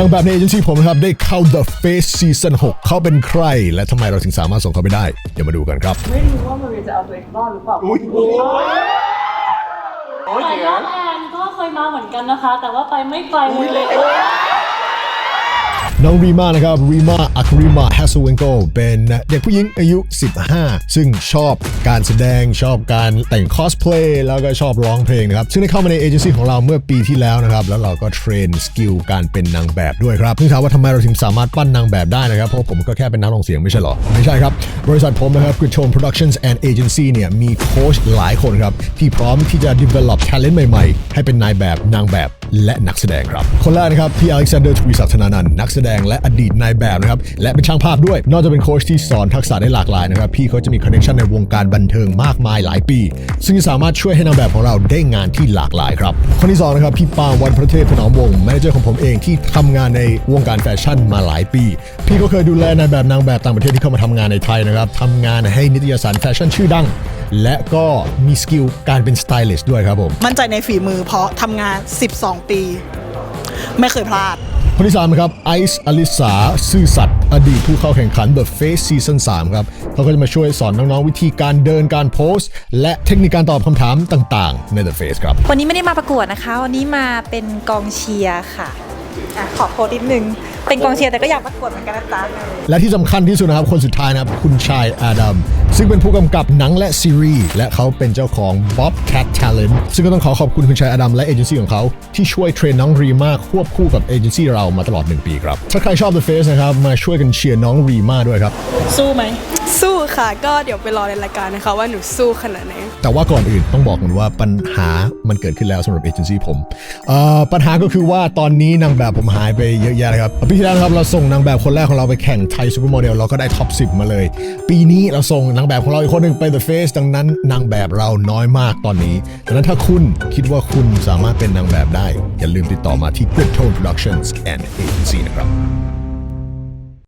นางแบบในเอเจนซี่ผมนะครับ ได้เข้า The Face Season 6 เขาเป็นใคร และทำไมเราถึงสามารถส่งเขาไปได้ เดี๋ยวมาดูกันครับ ไม่รู้ว่ามาเรียจะเอาตัวเองรอดหรือเปล่าแต่น้องแอนก็เคยมาเหมือนกันนะคะ แต่ว่าไปไม่ไกลเลย น้องรีมานะครับรีมาอัคริมาแฮสเวนโกเป็นเด็กผู้หญิงอายุ 15 ซึ่งชอบการแสดงชอบการแต่งคอสเพลย์แล้วก็ชอบร้องเพลงนะครับ ซึ่งได้เข้ามาในเอเจนซี่ของเราเมื่อปีที่แล้วนะครับ แล้วเราก็เทรนสกิลการเป็นนางแบบด้วยครับเพิ่งถามว่าทำไมเราถึงสามารถปั้นนางแบบได้นะครับ เพราะผมก็แค่เป็นนักร้องเสียงไม่ใช่หรอ ไม่ใช่ครับ บริษัทผมนะครับคือ Tone Productions and Agency เนี่ยมีโค้ชหลายคนครับที่พร้อมที่จะ develop talent ใหม่ๆ ให้เป็นนายแบบนางแบบ และนักแสดงครับ คนแรกนะครับพี่อเล็กซานเดอร์ทวีศักดิ์ธนานันท์นักแสดงและอดีตนายแบบนะครับและเป็นช่างภาพด้วย นอกจากเป็นโค้ชที่สอนทักษะได้หลากหลายนะครับพี่เขาจะมีคอนเนคชันในวงการบันเทิงมากมายหลายปี ซึ่งสามารถช่วยให้นางแบบของเราได้งานที่หลากหลายครับคนที่สองนะครับพี่ปาวันประเทศถนอมวงศ์แมเนเจอร์ของผมเองที่ทำงานในวงการแฟชั่นมาหลายปี พี่ก็เคยดูแลนายแบบนางแบบต่างประเทศที่เข้ามาทำงานในไทยนะครับทำงานให้นิตยสารแฟชั่นชื่อดัง และก็มีสกิลการเป็นสไตลิสต์ด้วยครับผม มั่นใจในฝีมือเพราะทำงาน 12 ปี ไม่เคยพลาดคนที่สามนะครับไอซ์อลิสาซื่อสัตย์อดีตผู้เข้าแข่งขัน The Face Season 3ครับเขาก็จะมาช่วยสอนน้องๆ วิธีการเดินการโพสต์ และเทคนิคการตอบคำถามต่างๆ ใน The Face ครับ วันนี้ไม่ได้มาประกวดนะคะ วันนี้มาเป็นกองเชียร์ค่ะอะขอโพสต์นิดนึง เป็นกองเชียร์แต่ก็อยากประกวดเหมือนกันนะจ๊ะและที่สำคัญที่สุดนะครับ คนสุดท้ายนะครับ คุณชายอาดัม ซึ่งเป็นผู้กำกับหนังและซีรีส์ และเขาเป็นเจ้าของ Bobcat Talent ซึ่งก็ต้องขอขอบคุณคุณชายอาดัมและเอเจนซี่ของเขา ที่ช่วยเทรนน้องรีมาควบคู่กับเอเจนซี่เรามาตลอด 1 ปีครับ ถ้าใครชอบ The Face นะครับ มาช่วยกันเชียร์น้องรีมาด้วยครับ สู้ไหม สู้ค่ะ ก็เดี๋ยวไปรอในรายการนะคะ ว่าหนูสู้ขนาดไหน แต่ว่าก่อนอื่นต้องบอกกันว่าปัญหามันเกิดขึ้นแล้วสำหรับเอเจนซี่ผมเอ่อปัญหาก็คือว่าตอนนี้นางแบบผมหายไปเยอะแยะเลยครับปีที่แล้วครับเราส่งนางแบบคนแรกของเราไปแข่งไทยซูเปอร์โมเดลเราก็ได้ท็อป 10 มาเลย ปีนี้เราส่งนางแบบของเราอีกคนหนึ่งไป The Face ดังนั้นนางแบบเราน้อยมากตอนนี้ดังนั้นถ้าคุณคิดว่าคุณสามารถเป็นนางแบบได้ อย่าลืมติดต่อมาที่ Good Tone Productions and Agency นะครับ